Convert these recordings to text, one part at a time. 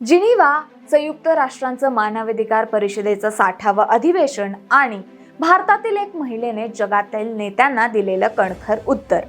Geneva संयुक्त राष्ट्रांचं मानवाधिकार परिषदेचं साठावं अधिवेशन आणि भारतातील एक महिलेने जगातील नेत्यांना दिलेलं कणखर उत्तर.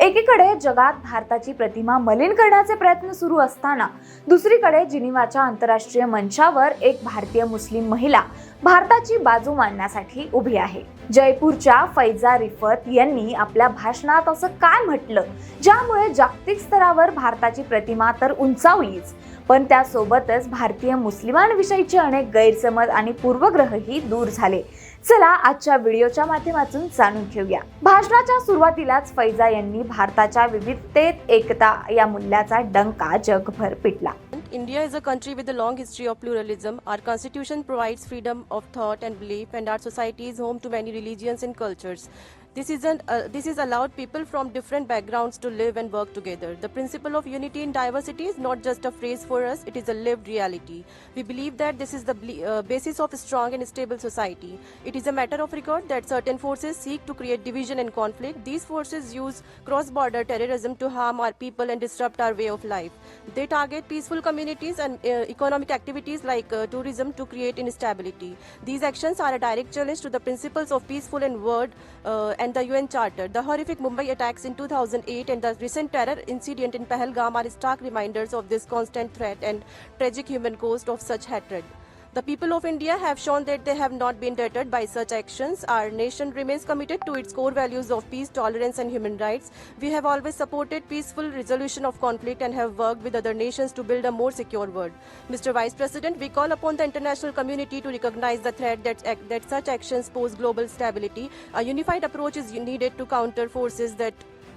एकीकडे जगात भारताची प्रतिमा मलिन करण्याचे प्रयत्न सुरू असताना दुसरीकडे जिनिवाच्या आंतरराष्ट्रीय मंचावर एक भारतीय मुस्लिम महिला भारताची बाजू मांडण्यासाठी उभी आहे. जयपूरच्या फैजा रिफत यांनी आपल्या भाषणात असं काय म्हटलं? ज्यामुळे जागतिक स्तरावर भारताची प्रतिमा तर उंचावलीच पण त्यासोबतच भारतीय मुस्लिमांविषयीचे अनेक गैरसमज आणि पूर्वग्रहही दूर झाले. चला आजच्या व्हिडिओच्या माध्यमातून जाणून घेऊया. भाषणाच्या सुरुवातीलाच फैजा यांनी भारताच्या विविधतेत एकता या मूल्याचा डंका जगभर पिटला India is a country with a long history of pluralism. Our constitution provides freedom of thought and belief, and our society is home to many religions and cultures. This isn't. Uh, this is allowed people from different backgrounds to live and work together. The principle of unity in diversity is not just a phrase for us; it is a lived reality. We believe that this is the uh, basis of a strong and stable society. It is a matter of record that certain forces seek to create division and conflict. These forces use cross-border terrorism to harm our people and disrupt our way of life. They target peaceful communities and uh, economic activities like uh, tourism to create instability. These actions are a direct challenge to the principles of peaceful and word uh, and the UN Charter. The horrific Mumbai attacks in 2008 and the recent terror incident in Pahalgam are stark reminders of this constant threat and tragic human cost of such hatred. The people of India have shown that they have not been deterred by such actions. Our nation remains committed to its core values of peace, tolerance, and human rights. We have always supported peaceful resolution of conflict and have worked with other nations to build a more secure world. Mr. Vice President, we call upon the international community to recognize the threat that, that such actions pose global stability. A unified approach is needed to counter forces that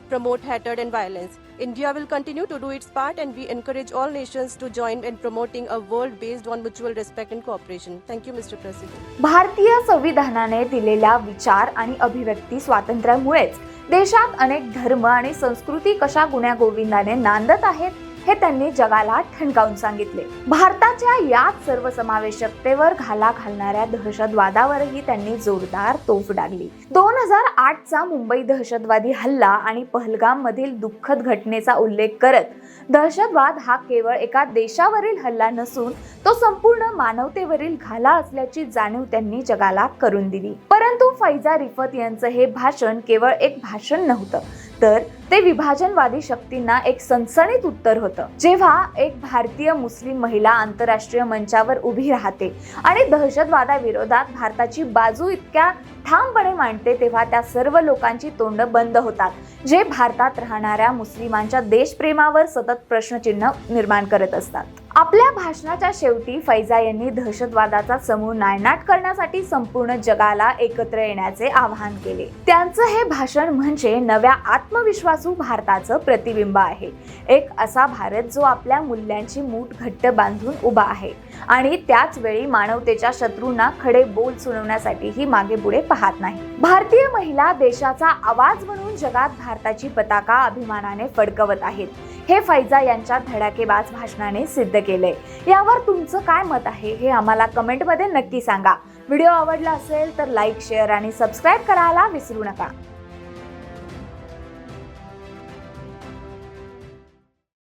promote hatred and violence. India will continue to do its part and we encourage all nations to join in promoting a world based on mutual respect and cooperation. Thank you, Mr. President. भारतीय संविधानाने दिलेल्या विचार आणि अभिव्यक्ती स्वातंत्र्यामुळेच देशात अनेक धर्म आणि संस्कृती कशा गुण्यागोविंदाने नांदत आहेत हे त्यांनी जगाला ठणकावून सांगितले. भारताच्या याच सर्वसमावेशकतेवर घाला घालणाऱ्या दहशतवादावरही त्यांनी जोरदार तोफ डागली. दोन हजार आठचा मुंबई दहशतवादी हल्ला आणि पहलगाम मधील दुःखद घटनेचा उल्लेख करत दहशतवाद हा केवळ एका देशावरील हल्ला नसून तो संपूर्ण मानवतेवरील घाला असल्याची जाणीव त्यांनी जगाला करून दिली. परंतु फैजा रिफत यांचं हे भाषण केवळ एक भाषण नव्हतं तर ते विभाजनवादी शक्तींना एक सनसनीत उत्तर होतं. जेव्हा एक भारतीय मुस्लिम महिला आंतरराष्ट्रीय मंचावर उभी राहते आणि दहशतवादाविरोधात भारताची बाजू इतक्या ठामपणे मांडते तेव्हा त्या सर्व लोकांची तोंड बंद होतात जे भारतात राहणाऱ्या मुस्लिमांच्या देशप्रेमावर सतत प्रश्नचिन्ह निर्माण करत असतात. आपल्या भाषणाच्या शेवटी फैजा यांनी दहशतवादाचा समूह नायनाट करण्यासाठी संपूर्ण जगाला एकत्र येण्याचे आवाहन केले. त्यांचं हे भाषण म्हणजे नव्या आत्मविश्वासू भारताचं प्रतिबिंब आहे. एक असा भारत जो आपल्या मूल्यांची मूठ घट्ट बांधून उभा आहे आणि त्याच वेळी मानवतेच्या शत्रूंना खडे बोल सुनवण्यासाठीही मागे पुढे पाहत नाही. भारतीय महिला देशाचा आवाज म्हणून जगात भारताची पताका अभिमानाने फडकवत आहेत. हे फैजा यांच्या धडाकेबाज भाषणाने सिद्ध केले. यावर तुमचं काय मत आहे हे आम्हाला कमेंटमध्ये नक्की सांगा. व्हिडिओ आवडला असेल तर लाईक शेअर आणि सबस्क्राईब करायला विसरू नका.